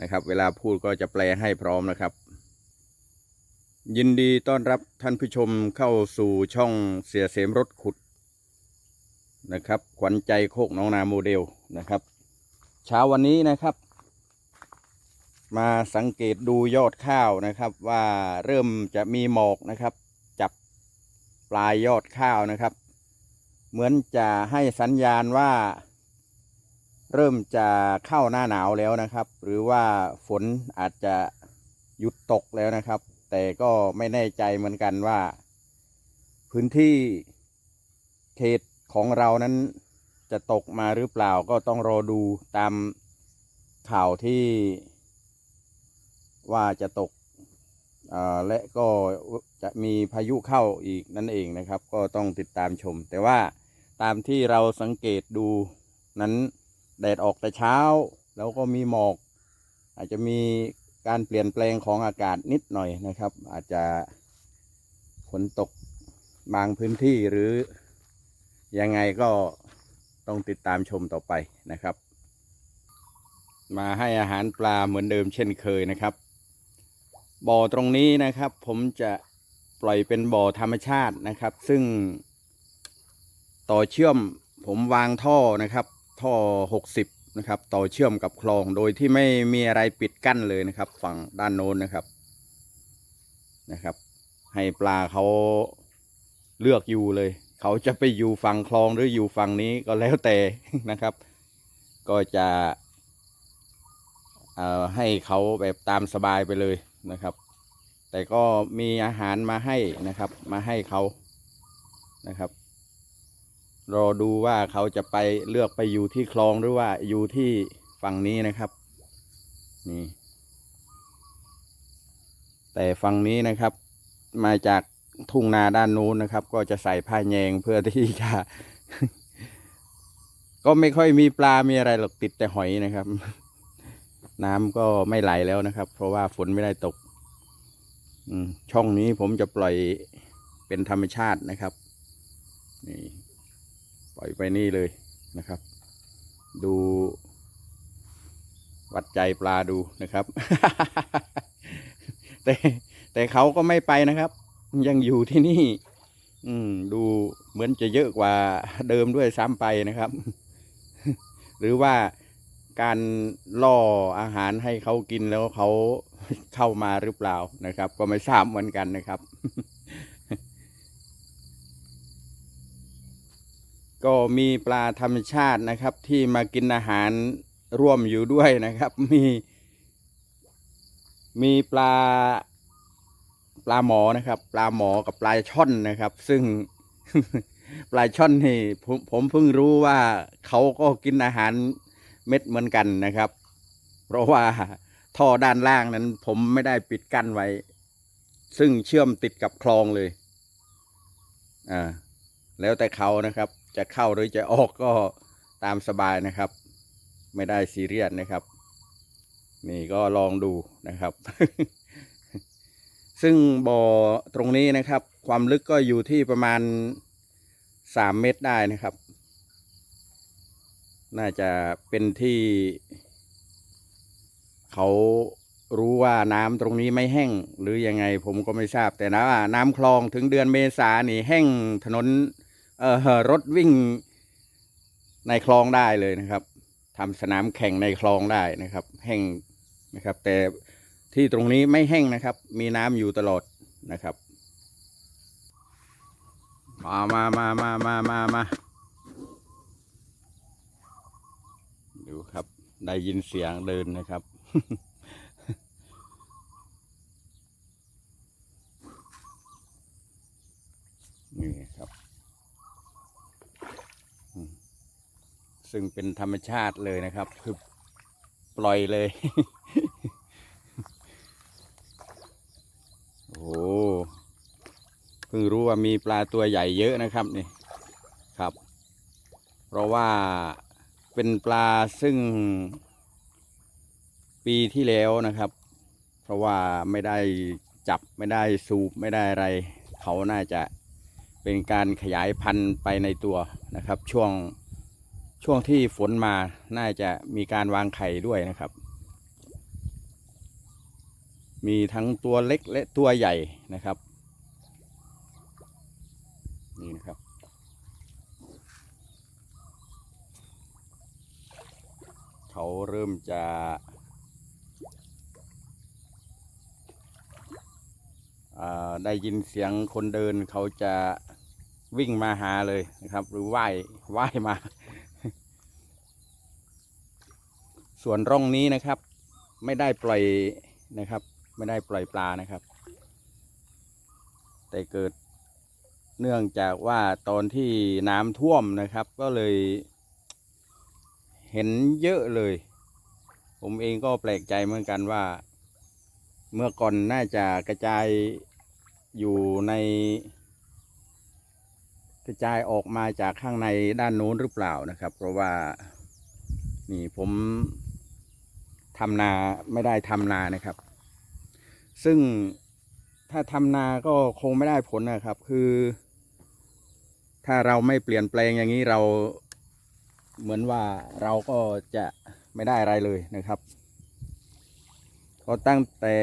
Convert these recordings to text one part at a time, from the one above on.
นะครับ เวลาพูดก็จะแปลให้พร้อมนะครับ ยินดีต้อนรับท่านผู้ชมเข้าสู่ช่องเสียเสมรถขุดนะครับขวัญใจโคกน้องนาโมเดลนะครับ เช้าวันนี้นะครับ มาสังเกตดูยอดข้าวนะครับ ว่าเริ่มจะมีหมอกนะครับ จับปลายยอดข้าวนะครับ เหมือนจะให้สัญญาณว่า เริ่มจะเข้าหน้าหนาวแล้วนะครับ หรือว่าฝนอาจจะหยุดตกแล้วนะครับ แต่ก็ไม่แน่ใจเหมือนกันว่า พื้นที่เขตของเรานั้นจะตกมาหรือเปล่าก็ต้องรอดูตามข่าวที่ว่าจะตกและก็จะมีพายุเข้าอีกนั่นเองนะครับ ก็ต้องติดตามชม แต่ว่าตามที่เราสังเกตดูนั้น แดดออกแต่เช้า แล้วก็มีหมอก อาจจะมีการเปลี่ยนแปลงของอากาศนิดหน่อยนะครับ อาจจะฝนตกบางพื้นที่หรือยังไงก็ต้องติดตามชมต่อไปนะครับ มาให้อาหารปลาเหมือนเดิมเช่นเคยนะครับ บ่อตรงนี้นะครับ ผมจะปล่อยเป็นบ่อธรรมชาตินะครับ ซึ่งต่อเชื่อมผมวางท่อนะครับ ท่อ 60 นะครับ ต่อเชื่อมกับคลองโดยที่ไม่มีอะไรปิดกั้นเลยนะครับ ฝั่งด้านโน้นนะครับนะครับ ให้ปลาเขาเลือกอยู่เลย เขาจะไปอยู่ฝั่งคลองหรืออยู่ฝั่งนี้ก็แล้วแต่นะครับ ก็จะเอ่อให้เขาแบบตามสบายไปเลยนะครับ แต่ก็มีอาหารมาให้นะครับ มาให้เขานะครับ รอดูว่าเขาจะไปเลือกไปอยู่ที่คลองหรือว่าอยู่ที่ฝั่งนี้นะครับ นี่ แต่ฝั่งนี้นะครับ มาจากทุ่งนาด้านนู้นนะครับ ก็จะใส่ผ้าแยงเพื่อที่จะ ก็ไม่ค่อยมีปลา มีอะไรหรอกติดแต่หอยนะครับ น้ำก็ไม่ไหลแล้วนะครับ เพราะว่าฝนไม่ได้ตกอืช่องนี้ผมจะปล่อยเป็นธรรมชาตินะครับ นี่ ปล่อยไปนี่เลยนะครับ ดู วัดใจปลาดูนะครับ แต่แต่เขาก็ไม่ไปนะครับ ยังอยู่ที่นี่ อืม ดูเหมือนจะเยอะกว่าเดิมด้วยซ้ำไปนะครับ หรือว่าการล่ออาหารให้เขากินแล้วเขาเข้ามาหรือเปล่านะครับ ก็ไม่ทราบเหมือนกันนะครับ ก็มีปลาธรรมชาตินะครับ ที่มากินอาหารร่วมอยู่ด้วยนะครับ มีมีปลาปลาหมอนะครับ ปลาหมอกับปลาช่อนนะครับ ซึ่งปลาช่อนนี่ผมผมเพิ่งรู้ว่าเขาก็กินอาหารเม็ดเหมือนกันนะครับ เพราะว่าท่อด้านล่างนั้น ผมไม่ได้ปิดกั้นไว้ ซึ่งเชื่อมติดกับคลองเลยอ่าแล้วแต่เขานะครับ จะเข้าหรือจะออกก็ตามสบายนะครับ ไม่ได้ซีเรียสนะครับ นี่ก็ลองดูนะครับ ซึ่งบ่อตรงนี้นะครับ ความลึกก็อยู่ที่ประมาณสามเมตรได้นะครับ น่าจะเป็นที่เขารู้ว่าน้ำตรงนี้ไม่แห้งหรือยังไงผมก็ไม่ทราบแต่นะว่าน้ำคลองถึงเดือนเมษานี่แห้งถนน เอ่อรถวิ่งในคลองได้เลยนะครับทำสนามแข่งในคลองได้นะครับ แห้งนะครับ แต่ที่ตรงนี้ไม่แห้งนะครับ มีน้ำอยู่ตลอดนะครับ มามามามามามามาดูครับ ได้ยินเสียงเดินนะครับ นี่ครับ ซึ่งเป็นธรรมชาติเลยนะครับ คือปล่อยเลย โอ้โหเพิ่งรู้ว่ามีปลาตัวใหญ่เยอะนะครับนี่ครับ เพราะว่าเป็นปลาซึ่งปีที่แล้วนะครับ เพราะว่าไม่ได้จับไม่ได้สูบไม่ได้อะไร เขาน่าจะเป็นการขยายพันธุ์ไปในตัวนะครับ ช่วง ช่วงที่ฝนมาน่าจะมีการวางไข่ด้วยนะครับ มีทั้งตัวเล็กและตัวใหญ่นะครับ นี่นะครับ เขาเริ่มจะได้ยินเสียงคนเดินเขาจะวิ่งมาหาเลยนะครับ หรือว่ายว่ายมา ส่วนร่องนี้นะครับ ไม่ได้ปล่อยนะครับ ไม่ได้ปล่อยปลานะครับ แต่เกิดเนื่องจากว่าตอนที่น้ำท่วมนะครับ ก็เลย เห็นเยอะเลย ผมเองก็แปลกใจเหมือนกันว่า เมื่อก่อนน่าจะกระจายอยู่ใน กระจายออกมาจากข้างในด้านโน้นหรือเปล่านะครับ เพราะว่านี่ผม ทำนาไม่ได้ทำนานะครับ ซึ่งถ้าทำนาก็คงไม่ได้ผลนะครับ คือ ถ้าเราไม่เปลี่ยนแปลงอย่างนี้เราเหมือนว่าเราก็จะไม่ได้อะไรเลยนะครับก็ตั้งแต่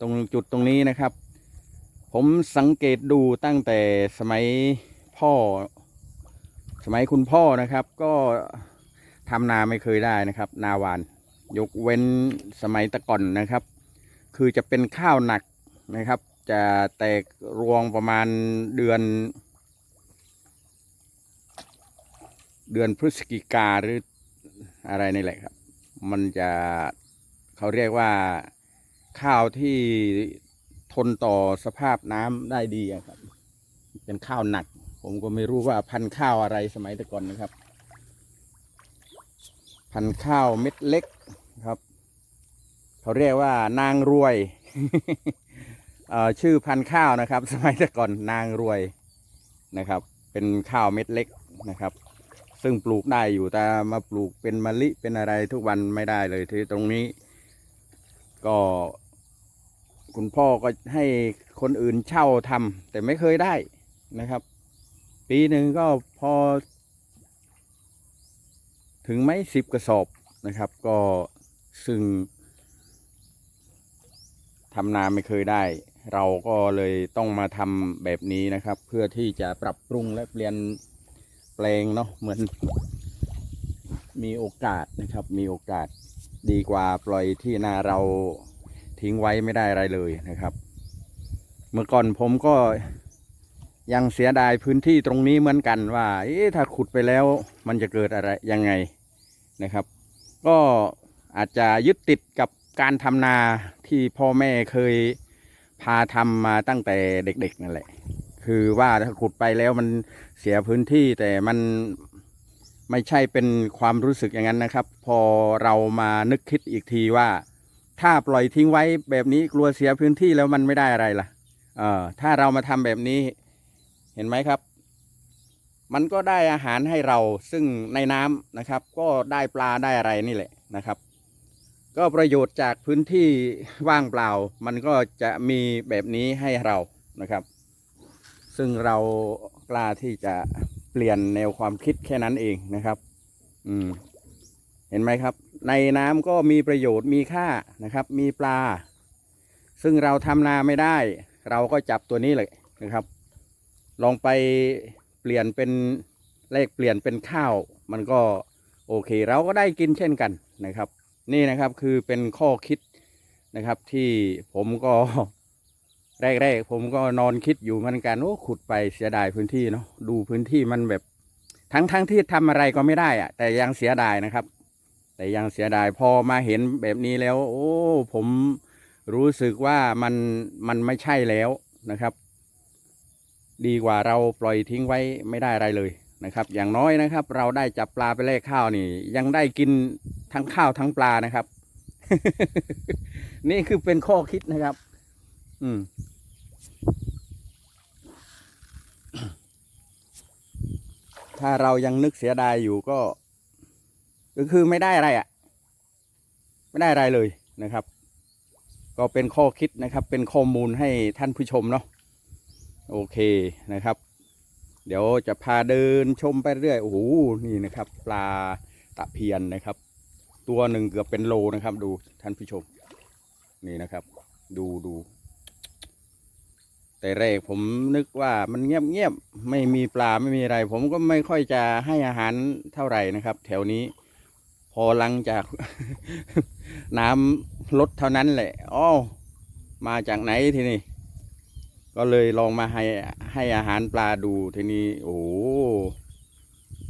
ตรงจุดตรงนี้นะครับ ผมสังเกตดูตั้งแต่สมัยพ่อ สมัยคุณพ่อนะครับ ก็ทำนาไม่เคยได้นะครับ นาวาน ยกเว้นสมัยตะก่อนนะครับ คือจะเป็นข้าวหนักนะครับ จะแตกรวงประมาณเดือน เดือนพฤศจิกาหรืออะไรนี่แหละครับ มันจะเขาเรียกว่าข้าวที่ทนต่อสภาพน้ำได้ดีครับ เป็นข้าวหนัก ผมก็ไม่รู้ว่าพันธุ์ข้าวอะไรสมัยแต่ก่อนนะครับ พันธุ์ข้าวเม็ดเล็ก เขาเรียกว่านางรวยอ่อชื่อพันธุ์ข้าวนะครับ สมัยแต่ก่อนนางรวยนะครับ เป็นข้าวเม็ดเล็กนะครับ ซึ่งปลูกได้อยู่แต่มาปลูกเป็นมะลิเป็นอะไรทุกวันไม่ได้เลยที่ตรงนี้ ก็ คุณพ่อก็ให้คนอื่นเช่าทำแต่ไม่เคยได้นะครับ ปีหนึ่งก็พอ ถึงไม่สิบกระสอบนะครับ ก็ซึ่ง ทำนาไม่เคยได้ เราก็เลยต้องมาทำแบบนี้นะครับ เพื่อที่จะปรับปรุงและเปลี่ยนแปลงเนาะเหมือน มีโอกาสนะครับ มีโอกาสดีกว่าปล่อยที่นาเราทิ้งไว้ไม่ได้อะไรเลยนะครับ เมื่อก่อนผมก็ยังเสียดายพื้นที่ตรงนี้เหมือนกันว่าเอ๊ะถ้าขุดไปแล้วมันจะเกิดอะไรยังไงนะครับ ก็อาจจะยึดติดกับ การทำนาที่พ่อแม่เคยพาทำมาตั้งแต่เด็กๆนั่นแหละ คือว่าถ้าขุดไปแล้วมันเสียพื้นที่แต่มันไม่ใช่เป็นความรู้สึกอย่างนั้นนะครับ พอเรามานึกคิดอีกทีว่า ถ้าปล่อยทิ้งไว้แบบนี้กลัวเสียพื้นที่แล้วมันไม่ได้อะไรล่ะเออถ้าเรามาทำแบบนี้เห็นไหมครับ มันก็ได้อาหารให้เราซึ่งในน้ำนะครับ ก็ได้ปลาได้อะไรนี่แหละนะครับ ก็ประโยชน์จากพื้นที่ว่างเปล่า มันก็จะมีแบบนี้ให้เรานะครับ ซึ่งเรากล้าที่จะเปลี่ยนแนวความคิดแค่นั้นเองนะครับ อืม เห็นไหมครับ ในน้ำก็มีประโยชน์มีค่านะครับ มีปลา ซึ่งเราทำนาไม่ได้ เราก็จับตัวนี้เลยนะครับ ลองไปเปลี่ยนเป็นเลขเปลี่ยนเป็นข้าว มันก็โอเค เราก็ได้กินเช่นกันนะครับ นี่นะครับคือเป็นข้อคิดนะครับ ที่ผมก็แรกๆผมก็นอนคิดอยู่เหมือนกันโอ้ขุดไปเสียดายพื้นที่เนาะดูพื้นที่มันแบบทั้งทั้งที่ทำอะไรก็ไม่ได้อะแต่ยังเสียดายนะครับ แต่ยังเสียดายพอมาเห็นแบบนี้แล้ว โอ้ผมรู้สึกว่ามันมันไม่ใช่แล้วนะครับ ดีกว่าเราปล่อยทิ้งไว้ไม่ได้อะไรเลย นะครับ อย่างน้อยนะครับ เราได้จับปลาไปแลกข้าวนี่ ยังได้กินทั้งข้าวทั้งปลานะครับ นี่คือเป็นข้อคิดนะครับ อืมถ้าเรายังนึกเสียดายอยู่ก็ก็คือไม่ได้อะไรอะ่ะ ไม่ได้อะไรเลยนะครับ ก็เป็นข้อคิดนะครับ เป็นข้อมูลให้ท่านผู้ชมเนาะโอเคนะครับ เดี๋ยวจะพาเดินชมไปเรื่อยโอ้โหนี่นะครับ ปลาตะเพียนนะครับ ตัวหนึ่งเกือบเป็นโลนะครับ ดูท่านผู้ชม นี่นะครับ ดูดูแต่แรกผมนึกว่ามันเงียบเงียบๆไม่มีปลาไม่มีอะไร ผมก็ไม่ค่อยจะให้อาหารเท่าไหร่นะครับ แถวนี้ พอหลังจาก น้ำลดเท่านั้นแหละอ้อมาจากไหนทีนี้ ก็เลยลองมาให้ให้อาหารปลาดูทีนี้โอ้โห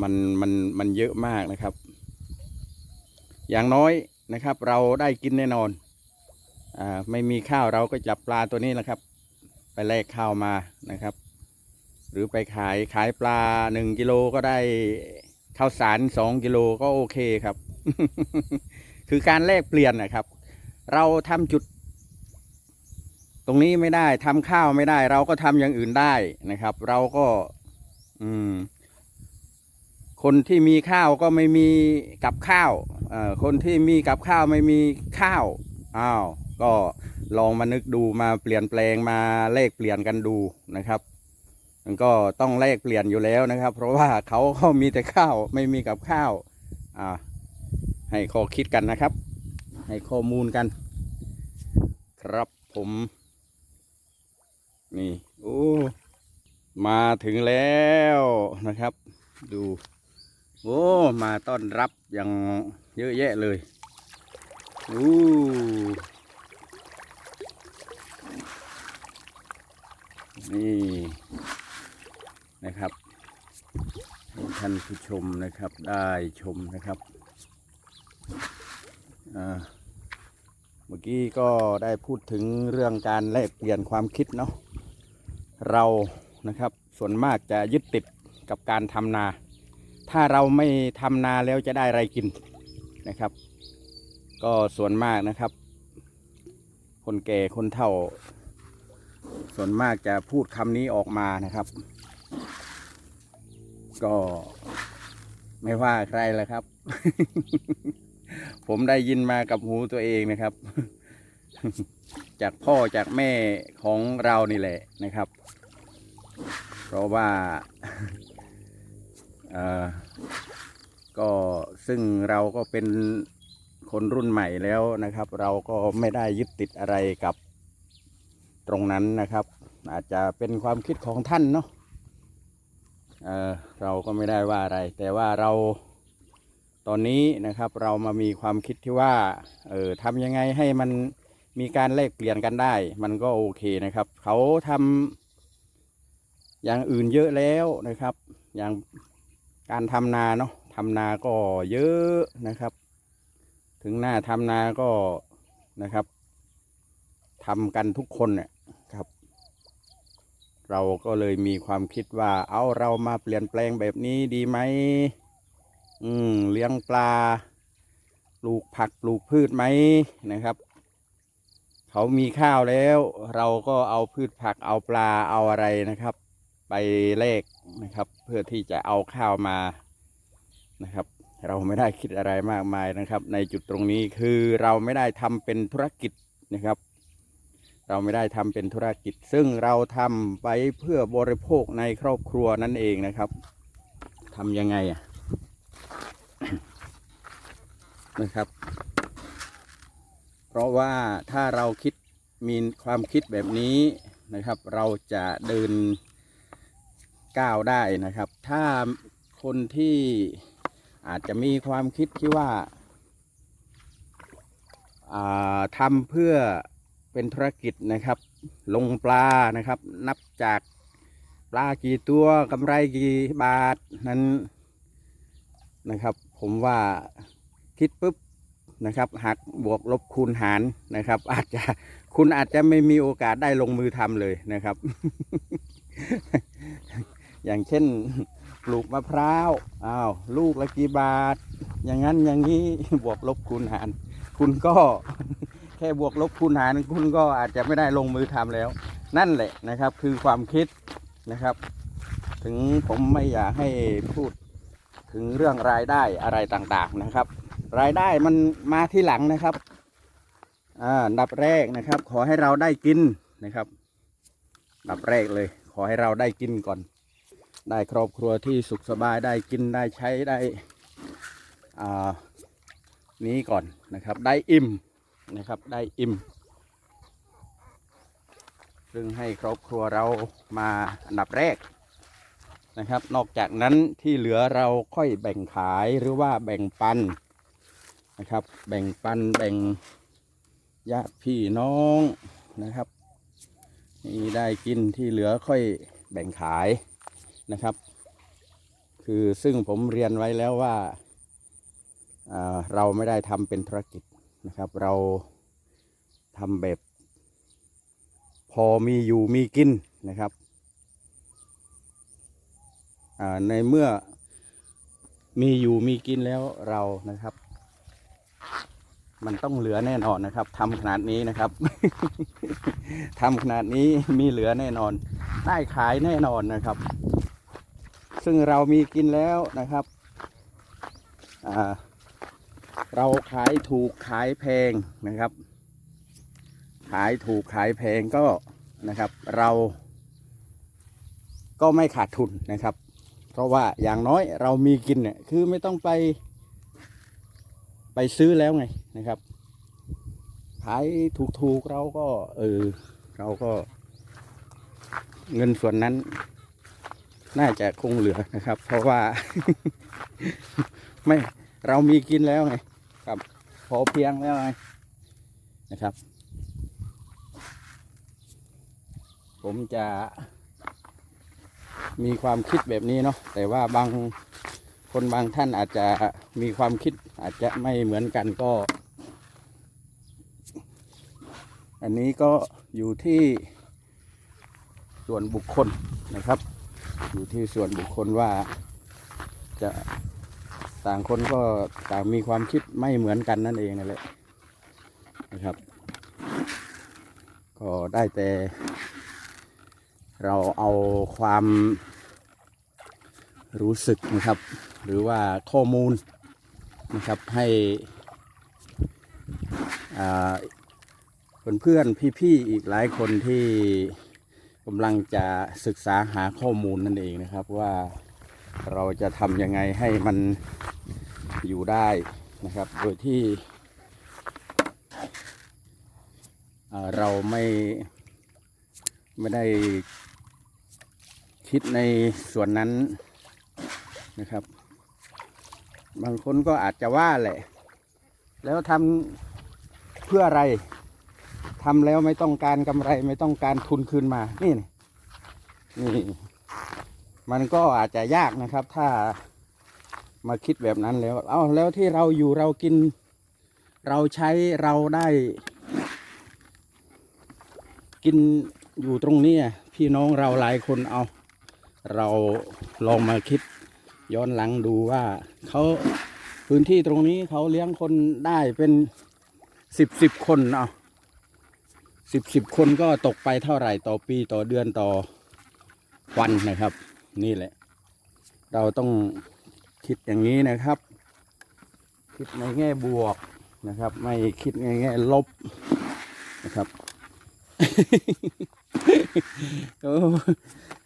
มันมันมันเยอะมากนะครับ อย่างน้อยนะครับ เราได้กินแน่นอนอ่าไม่มีข้าวเราก็จับปลาตัวนี้แหละครับ ไปแลกข้าวมานะครับ หรือไปขายขายปลาหนึ่งกิโลก็ได้ข้าวสารสองกิโลก็โอเคครับ คือการแลกเปลี่ยนนะครับ เราทำจุด ตรงนี้ไม่ได้ทำข้าวไม่ได้ เราก็ทำอย่างอื่นได้นะครับ เราก็อืมคนที่มีข้าวก็ไม่มีกับข้าวเอ่อคนที่มีกับข้าวไม่มีข้าวอ้าวก็ลองมานึกดูมาเปลี่ยนแปลงมาแลกเปลี่ยนกันดูนะครับมันก็ต้องแลกเปลี่ยนอยู่แล้วนะครับ เพราะว่าเขาเขามีแต่ข้าวไม่มีกับข้าวอ่าให้ข้อคิดกันนะครับ ให้ข้อมูลกัน ครับผม นี่โอ้มาถึงแล้วนะครับ ดูโอ้มาต้อนรับอย่างเยอะแยะเลยอู้นี่นะครับท่านผู้ชมนะครับได้ชมนะครับเมื่อกี้ก็ได้พูดถึงเรื่องการแลกเปลี่ยนความคิดเนาะ เรานะครับส่วนมากจะยึดติดกับการทำนา ถ้าเราไม่ทำนาแล้วจะได้อะไรกินนะครับ ก็ส่วนมากนะครับ คนแก่คนเฒ่า ส่วนมากจะพูดคำนี้ออกมานะครับ ก็ไม่ว่าใครแหละครับ ผมได้ยินมากับหูตัวเองนะครับ จากพ่อจากแม่ของเรานี่แหละนะครับ เพราะว่าเออก็ซึ่งเราก็เป็นคนรุ่นใหม่แล้วนะครับ เราก็ไม่ได้ยึดติดอะไรกับตรงนั้นนะครับ อาจจะเป็นความคิดของท่านเนาะเออเราก็ไม่ได้ว่าอะไร แต่ว่าเราตอนนี้นะครับเรามามีความคิดที่ว่าเออทำยังไงให้มัน มีการแลกเปลี่ยนกันได้ มันก็โอเคนะครับ เขาทำอย่างอื่นเยอะแล้วนะครับ อย่างการทำนาเนาะทำนาก็เยอะนะครับ ถึงหน้าทำนาก็นะครับทำกันทุกคนเนี่ยครับ เราก็เลยมีความคิดว่า เอาเรามาเปลี่ยนแปลงแบบนี้ดีไหมอืมเลี้ยงปลา ปลูกผักปลูกพืชไหมนะครับ เขามีข้าวแล้ว เราก็เอาพืชผักเอาปลาเอาอะไรนะครับ ไปแลกนะครับ เพื่อที่จะเอาข้าวมานะครับ เราไม่ได้คิดอะไรมากมายนะครับ ในจุดตรงนี้คือเราไม่ได้ทำเป็นธุรกิจนะครับ เราไม่ได้ทำเป็นธุรกิจ ซึ่งเราทำไปเพื่อบริโภคในครอบครัวนั่นเองนะครับทำยังไงอะนะครับ ราะว่าถ้าเราคิดมีความคิดแบบนี้นะครับ เราจะเดินก้าวได้นะครับ ถ้าคนที่อาจจะมีความคิดที่ว่าอ่าทำเพื่อเป็นธุรกิจนะครับ ลงปลานะครับ นับจากปลากี่ตัวกำไรกี่บาทนั้นนะครับ ผมว่าคิดปุ๊บ นะครับหักบวกลบคูณหารนะครับ อาจจะคุณอาจจะไม่มีโอกาสได้ลงมือทำเลยนะครับ อย่างเช่นปลูกมะพร้าวอ้าวลูกละกี่บาท อย่างนั้นอย่างนี้บวกลบคูณหาร คุณก็แค่บวกลบคูณหารคุณก็อาจจะไม่ได้ลงมือทำแล้ว นั่นแหละนะครับ คือความคิดนะครับ ถึงผมไม่อยากให้พูดถึงเรื่องรายได้อะไรต่างๆนะครับ รายได้มันมาที่หลังนะครับอ่าอันดับแรกนะครับ ขอให้เราได้กินนะครับ ดับแรกเลย ขอให้เราได้กินก่อน ได้ครอบครัวที่สุขสบายได้กินได้ใช้ได้อ่านี้ก่อนนะครับ ได้อิ่มนะครับ ได้อิ่มซึ่งให้ครอบครัวเรามาอันดับแรกนะครับ นอกจากนั้นที่เหลือเราค่อยแบ่งขายหรือว่าแบ่งปัน นะครับ แบ่งปันแบ่งญาติพี่น้องนะครับนี่ได้กินที่เหลือค่อยแบ่งขายนะครับ คือซึ่งผมเรียนไว้แล้วว่าอ่าเราไม่ได้ทำเป็นธุรกิจนะครับ เราทำแบบ พอมีอยู่มีกินนะครับในเมื่อมีอยู่มีกินแล้วเรานะครับ มันต้องเหลือแน่นอนนะครับทำขนาดนี้นะครับทำขนาดนี้มีเหลือแน่นอนได้ขายแน่นอนนะครับ ซึ่งเรามีกินแล้วนะครับเราขายถูกขายแพงนะครับ ขายถูกขายแพงก็นะครับ เรา ก็ไม่ขาดทุนนะครับ เพราะว่าอย่างน้อยเรามีกินเนี่ยคือไม่ต้องไป ไปซื้อแล้วไงนะครับ ขายถูกๆเราก็ เออ เราก็ เงินส่วนนั้น น่าจะคงเหลือนะครับ เพราะว่า ไม่เรามีกินแล้วไงครับพอเพียงแล้วไงนะครับ ผมจะมีความคิดแบบนี้เนาะแต่ว่าบาง คนบางท่านอาจจะมีความคิดอาจจะไม่เหมือนกันก็ อันนี้ก็อยู่ที่ส่วนบุคคลนะครับ อยู่ที่ส่วนบุคคลว่าจะต่างคนก็ต่างมีความคิดไม่เหมือนกันนั่นเองนั่นแหละนะครับ ก็ได้แต่เราเอาความรู้สึกนะครับ หรือว่าข้อมูลนะครับให้เพื่อนๆพี่ๆอีกหลายคนที่กำลังจะศึกษาหาข้อมูลนั่นเองนะครับว่าเราจะทำยังไงให้มันอยู่ได้นะครับ โดยที่เราไม่ไม่ได้คิดในส่วนนั้นนะครับ บางคนก็อาจจะว่าแหละ แล้วทำเพื่ออะไรทำแล้วไม่ต้องการกำไรไม่ต้องการทุนคืนมา นี่นี่มันก็อาจจะยากนะครับ ถ้ามาคิดแบบนั้นแล้ว เอาแล้วที่เราอยู่เรากิน เราใช้เราได้ กินอยู่ตรงนี้พี่น้องเราหลายคนเอา เราลองมาคิด ย้อนหลังดูว่าเขาพื้นที่ตรงนี้เขาเลี้ยงคนได้เป็นสิบสิบคนเอาสิบสิบคนก็ตกไปเท่าไหร่ต่อปีต่อเดือนต่อวันนะครับ นี่แหละ เราต้องคิดอย่างนี้นะครับ คิดในแง่บวกนะครับ ไม่คิดในแง่ลบนะครับ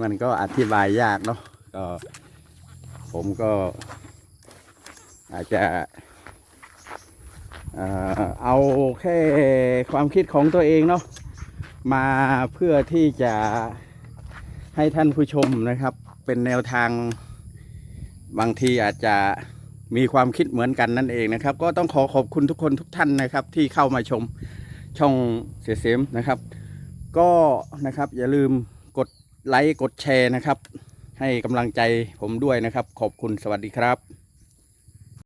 มันก็อธิบายยากเนาะก็ ผมก็อาจจะเอ่อเอาแค่ความคิดของตัวเองเนาะมาเพื่อที่จะให้ท่านผู้ชมนะครับ เป็นแนวทางบางทีอาจจะมีความคิดเหมือนกันนั่นเองนะครับ ก็ต้องขอขอบคุณทุกคนทุกท่านนะครับ ที่เข้ามาชมช่องเสียเสมนะครับ ก็นะครับอย่าลืมกดไลค์กดแชร์นะครับ ให้กำลังใจผมด้วยนะครับ ขอบคุณสวัสดีครับ